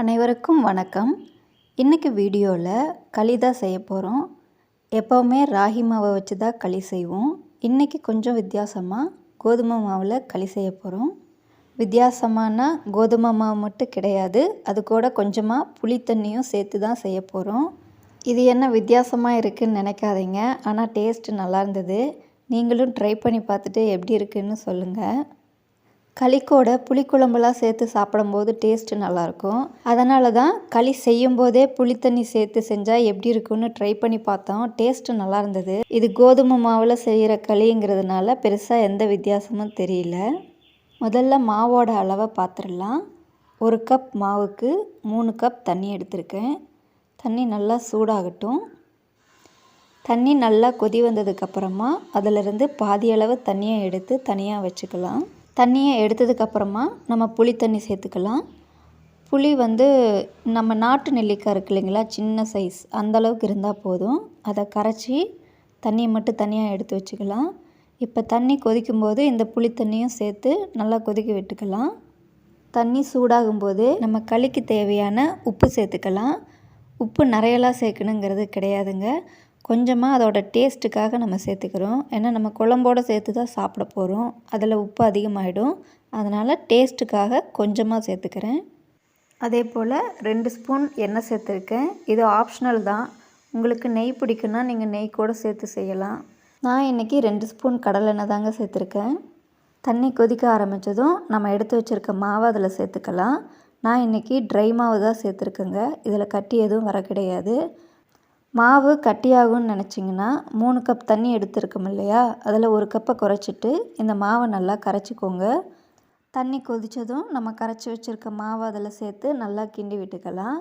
அனைவருக்கும் வணக்கம். இன்றைக்கி வீடியோவில் களி தான் செய்ய போகிறோம் எப்போவுமே ராகி மாவை வச்சு தான் களி செய்வோம். இன்றைக்கி கொஞ்சம் வித்தியாசமாக கோதுமை மாவில் களி செய்ய போகிறோம் வித்தியாசமானால் கோதுமை மாவு மட்டும் கிடையாது. அது கூட கொஞ்சமாக புளி தண்ணியும் சேர்த்து தான் செய்ய போகிறோம் இது என்ன வித்தியாசமாக இருக்குதுன்னு நினைக்காதீங்க. ஆனால் டேஸ்ட்டு நல்லா இருந்தது. நீங்களும் ட்ரை பண்ணி பார்த்துட்டு எப்படி இருக்குன்னு சொல்லுங்கள் களிக்கோட புளிக்குழம்புலாம் சேர்த்து சாப்பிடும்போது டேஸ்ட்டு நல்லாயிருக்கும். அதனால தான் களி செய்யும் போதே புளித்தண்ணி சேர்த்து செஞ்சால் எப்படி இருக்குன்னு ட்ரை பண்ணி பார்த்தோம். டேஸ்ட்டு நல்லா இருந்தது இது கோதுமை மாவில் செய்கிற களிங்கிறதுனால பெருசாக எந்த வித்தியாசமும் தெரியல. முதல்ல மாவோட அளவை பார்த்துடலாம் ஒரு கப் மாவுக்கு மூணு கப் தண்ணி எடுத்திருக்கேன். தண்ணி நல்லா சூடாகட்டும். தண்ணி நல்லா கொதி வந்ததுக்கப்புறமா அதிலிருந்து பாதி அளவு தண்ணியை எடுத்து தனியாக வச்சுக்கலாம். தண்ணியை எடுத்ததுக்கப்புறமா நம்ம புளி தண்ணி சேர்த்துக்கலாம். புளி வந்து நம்ம நாட்டு நெல்லிக்காய் இருக்கு இல்லைங்களா சின்ன சைஸ் அந்தளவுக்கு இருந்தால் போதும். அதை கரைச்சி தண்ணியை மட்டும் தனியாக எடுத்து வச்சுக்கலாம். இப்போ தண்ணி கொதிக்கும்போது இந்த புளி தண்ணியும் சேர்த்து நல்லா கொதிக்க விட்டுக்கலாம். தண்ணி சூடாகும்போது நம்ம களிக்கு தேவையான உப்பு சேர்த்துக்கலாம். உப்பு நிறையலாம் சேர்க்கணுங்கிறது கிடையாதுங்க. கொஞ்சமாக அதோட டேஸ்ட்டுக்காக நம்ம சேர்த்துக்கிறோம். ஏன்னா நம்ம குழம்போடு சேர்த்து தான் சாப்பிட போகிறோம் அதில் உப்பு அதிகமாகிடும் அதனால் டேஸ்ட்டுக்காக கொஞ்சமாக சேர்த்துக்கிறேன். அதே போல் ரெண்டு ஸ்பூன் எண்ணெய் சேர்த்துருக்கேன். இது ஆப்ஷனல் தான். உங்களுக்கு நெய் பிடிக்குன்னா நீங்கள் நெய் கூட சேர்த்து செய்யலாம். நான் இன்றைக்கி ரெண்டு ஸ்பூன் கடலெண்ணெய் தாங்க சேர்த்துருக்கேன். தண்ணி கொதிக்க ஆரம்பித்ததும் நம்ம எடுத்து வச்சுருக்க மாவை அதில் சேர்த்துக்கலாம். நான் இன்றைக்கி ட்ரை மாவு தான் சேர்த்துருக்கேங்க. இதில் கட்டி எதுவும் வர கிடையாது. மாவு கட்டியாகும்னு நினச்சிங்கன்னா மூணு கப் தண்ணி எடுத்துருக்கோம் இல்லையா? அதில் ஒரு கப்பை குறைச்சிட்டு இந்த மாவை நல்லா கரைச்சிக்கோங்க. தண்ணி கொதித்ததும் நம்ம கரைச்சி வச்சுருக்க மாவை அதில் சேர்த்து நல்லா கிண்டி விட்டுக்கலாம்.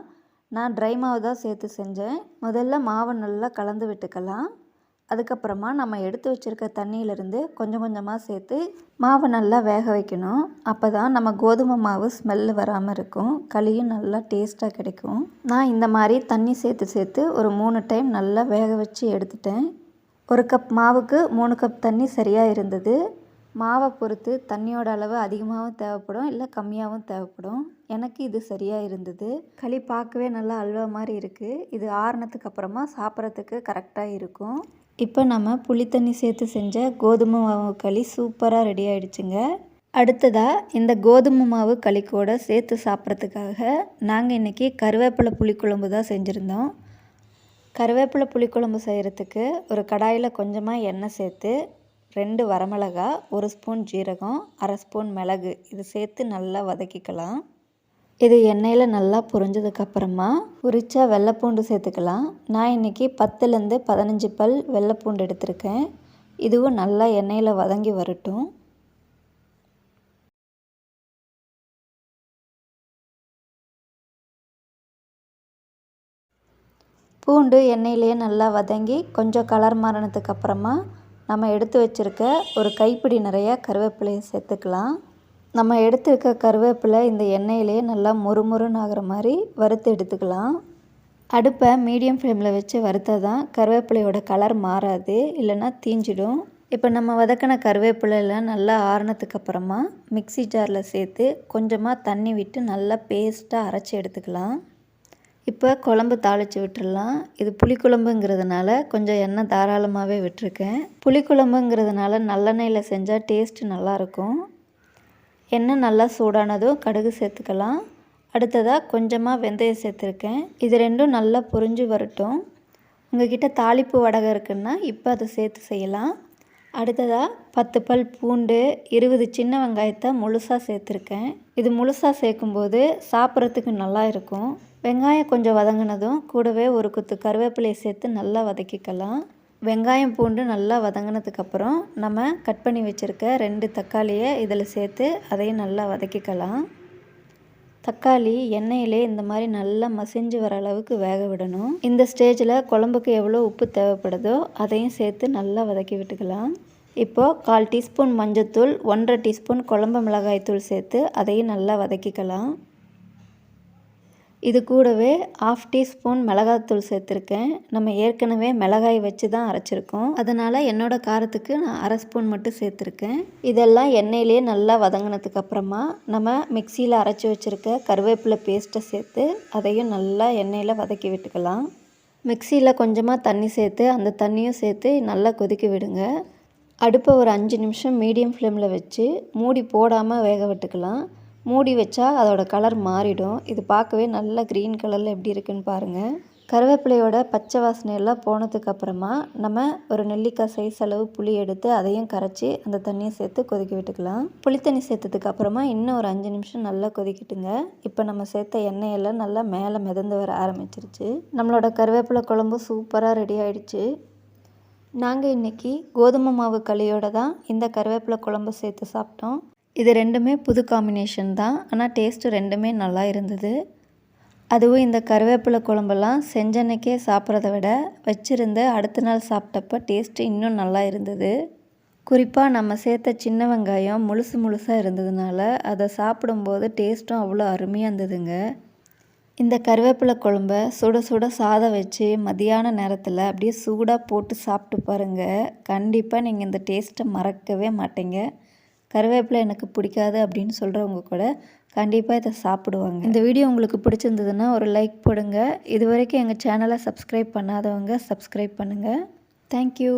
நான் ட்ரை மாவு தான் சேர்த்து செஞ்சேன். முதல்ல மாவை நல்லா கலந்து விட்டுக்கலாம். அதுக்கப்புறமா நம்ம எடுத்து வச்சுருக்க தண்ணியிலேருந்து கொஞ்சம் கொஞ்சமாக சேர்த்து மாவை நல்லா வேக வைக்கணும். அப்போ தான் நம்ம கோதுமை மாவு ஸ்மெல்லு வராமல் இருக்கும். களியும் நல்லா டேஸ்ட்டாக கிடைக்கும். நான் இந்த மாதிரி தண்ணி சேர்த்து சேர்த்து ஒரு மூணு டைம் நல்லா வேக வச்சு எடுத்துட்டேன். ஒரு கப் மாவுக்கு மூணு கப் தண்ணி சரியாக இருந்தது. மாவை பொறுத்து தண்ணியோட அளவு அதிகமாகவும் தேவைப்படும் இல்லை கம்மியாகவும் தேவைப்படும். எனக்கு இது சரியாக இருந்தது. களி பார்க்கவே நல்லா அல்வா மாதிரி இருக்குது இது ஆறுனதுக்கு அப்புறமா சாப்பிட்றதுக்கு கரெக்டாக இருக்கும். இப்போ நம்ம புளித்தண்ணி சேர்த்து செஞ்ச கோதுமை மாவு களி சூப்பராக ரெடி ஆகிடுச்சுங்க அடுத்ததாக இந்த கோதுமை மாவு களி கூட சேர்த்து சாப்பிட்றதுக்காக நாங்கள் இன்றைக்கி கருவேப்பிலை புளிக்குழம்பு தான் செஞ்சுருந்தோம். கருவேப்பிலை புளிக்குழம்பு செய்கிறதுக்கு ஒரு கடாயில் கொஞ்சமாக எண்ணெய் சேர்த்து ரெண்டு வரமிளகா ஒரு ஸ்பூன் ஜீரகம் அரை ஸ்பூன் மிளகு. இது சேர்த்து நல்லா வதக்கிக்கலாம். இது எண்ணெயில் நல்லா பொரிஞ்சதுக்கப்புறமா உரிச்சா வெள்ளைப்பூண்டு சேர்த்துக்கலாம். நான் இன்றைக்கி பத்துலேருந்து பதினஞ்சு பல் வெள்ளைப்பூண்டு எடுத்திருக்கேன். இதுவும் நல்லா எண்ணெயில் வதங்கி வரட்டும். பூண்டு எண்ணெயிலேயே நல்லா வதங்கி கொஞ்சம் கலர் மாறினதுக்கு அப்புறமா நம்ம எடுத்து வச்சுருக்க ஒரு கைப்பிடி நிறைய கருவேப்பிலையை சேர்த்துக்கலாம். நம்ம எடுத்துருக்க கருவேப்பிலை இந்த எண்ணெயிலே நல்லா மொறுமொறுன்னு ஆகிற மாதிரி வறுத்து எடுத்துக்கலாம். அடுப்பை மீடியம் ஃப்ளேமில் வச்சு வறுத்தா தான் கருவேப்பிலையோட கலர் மாறாது இல்லைன்னா தீஞ்சிடும். இப்போ நம்ம வதக்கின கருவேப்பிலையெல்லாம் நல்லா ஆறுனதுக்கு அப்புறமா மிக்சி ஜாரில் சேர்த்து கொஞ்சமாக தண்ணி விட்டு நல்லா பேஸ்ட்டாக அரைச்சி எடுத்துக்கலாம். இப்போ குழம்பு தாளித்து விட்டுடலாம் இது புளிக்குழம்புங்கிறதுனால கொஞ்சம் எண்ணெய் தாராளமாகவே விட்டுருக்கேன். புளிக்குழம்புங்கிறதுனால நல்லெண்ணெயில் செஞ்சால் டேஸ்ட்டு நல்லாயிருக்கும். எண்ணெய் நல்லா சூடானதும் கடுகு சேர்த்துக்கலாம். அடுத்ததாக கொஞ்சமாக வெந்தயம் சேர்த்துருக்கேன். இது ரெண்டும் நல்லா பொரிஞ்சு வரட்டும். உங்ககிட்ட தாளிப்பு வடகம் இருக்குன்னா இப்போ அதை சேர்த்து செய்யலாம். அடுத்ததாக பத்து பல் பூண்டு இருபது சின்ன வெங்காயத்தை முழுசாக சேர்த்துருக்கேன். இது முழுசாக சேர்க்கும்போது சாப்பிட்றதுக்கு நல்லா இருக்கும். வெங்காயம் கொஞ்சம் வதங்கினதும் கூடவே ஒரு குத்து கருவேப்பிலையை சேர்த்து நல்லா வதக்கிக்கலாம். வெங்காயம் பூண்டு நல்லா வதங்கினதுக்கப்புறம் நம்ம கட் பண்ணி வச்சுருக்க ரெண்டு தக்காளியை இதில் சேர்த்து அதையும் நல்லா வதக்கிக்கலாம். தக்காளி எண்ணெயிலே இந்த மாதிரி நல்லா மசிஞ்சு வர அளவுக்கு வேக விடணும். இந்த ஸ்டேஜில் குழம்புக்கு எவ்வளோ உப்பு தேவைப்படுதோ அதையும் சேர்த்து நல்லா வதக்கி விட்டுக்கலாம். இப்போது கால் டீஸ்பூன் மஞ்சத்தூள் ஒன்றரை டீஸ்பூன் குழம்பு மிளகாய் தூள் சேர்த்து அதையும் நல்லா வதக்கிக்கலாம். இது கூடவே ஆஃப் டீஸ்பூன் மிளகாத்தூள் சேர்த்துருக்கேன். நம்ம ஏற்கனவே மிளகாய் வச்சு தான் அரைச்சிருக்கோம். அதனால் என்னோட காரத்துக்கு நான் அரை ஸ்பூன் மட்டும் சேர்த்துருக்கேன். இதெல்லாம் எண்ணெயிலே நல்லா வதங்கினதுக்கு அப்புறமா நம்ம மிக்சியில் அரைச்சி வச்சுருக்க கருவேப்பிலை பேஸ்ட்டை சேர்த்து அதையும் நல்லா எண்ணெயில் வதக்கி விட்டுக்கலாம். மிக்சியில் கொஞ்சமாக தண்ணி சேர்த்து அந்த தண்ணியும் சேர்த்து நல்லா கொதிக்க விடுங்க. அடுப்பை ஒரு அஞ்சு நிமிஷம் மீடியம் ஃப்ளேமில் வச்சு மூடி போடாமல் வேக விட்டுக்கலாம். மூடி வச்சா அதோட கலர் மாறிடும். இது பார்க்கவே நல்லா க்ரீன் கலரில் எப்படி இருக்குன்னு பாருங்கள் கருவேப்பிலையோட பச்சை வாசனையெல்லாம் போனதுக்கப்புறமா போனதுக்கு அப்புறமா நம்ம ஒரு நெல்லிக்காய் சைஸ் அளவு புளி எடுத்து அதையும் கரைச்சி அந்த தண்ணியை சேர்த்து கொதிக்க விட்டுக்கலாம். புளி தண்ணி சேர்த்ததுக்கு அப்புறமா இன்னும் ஒரு அஞ்சு நிமிஷம் நல்லா கொதிக்கிட்டுங்க. இப்போ நம்ம சேர்த்த எண்ணெயெல்லாம் நல்லா மேலே மிதந்து வர ஆரம்பிச்சிருச்சு. நம்மளோட கருவேப்பிலை குழம்பு சூப்பராக ரெடி ஆயிடுச்சு. நாங்கள் இன்றைக்கி கோதுமை மாவு களியோட தான் இந்த கருவேப்பிலை குழம்பு சேர்த்து சாப்பிட்டோம். இது ரெண்டுமே புது காம்பினேஷன் தான். ஆனால் டேஸ்ட்டு ரெண்டுமே நல்லா இருந்தது. அதுவும் இந்த கருவேப்பிலை குழம்பெல்லாம் செஞ்சன்னைக்கே சாப்பிட்றத விட வச்சுருந்து அடுத்த நாள் சாப்பிட்டப்ப டேஸ்ட்டு இன்னும் நல்லா இருந்தது. குறிப்பாக நம்ம சேர்த்த சின்ன வெங்காயம் முழுசு முழுசாக இருந்ததுனால அதை சாப்பிடும்போது டேஸ்ட்டும் அவ்வளோ அருமையாக இருந்ததுங்க. இந்த கருவேப்பிலை குழம்ப சுட சுட சாதம் வச்சு மதியான நேரத்தில் அப்படியே சூடாக போட்டு சாப்பிட்டு பாருங்கள் கண்டிப்பாக நீங்கள் இந்த டேஸ்ட்டை மறக்கவே மாட்டீங்க. கருவேப்பிலை எனக்கு பிடிக்காது அப்படின்னு சொல்கிறவங்க கூட கண்டிப்பாக இதை சாப்பிடுவாங்க. இந்த வீடியோ உங்களுக்கு பிடிச்சிருந்ததுன்னா ஒரு லைக் போடுங்க. இது வரைக்கும் எங்கள் சேனலை சப்ஸ்கிரைப் பண்ணாதவங்க சப்ஸ்கிரைப் பண்ணுங்கள் தேங்க்யூ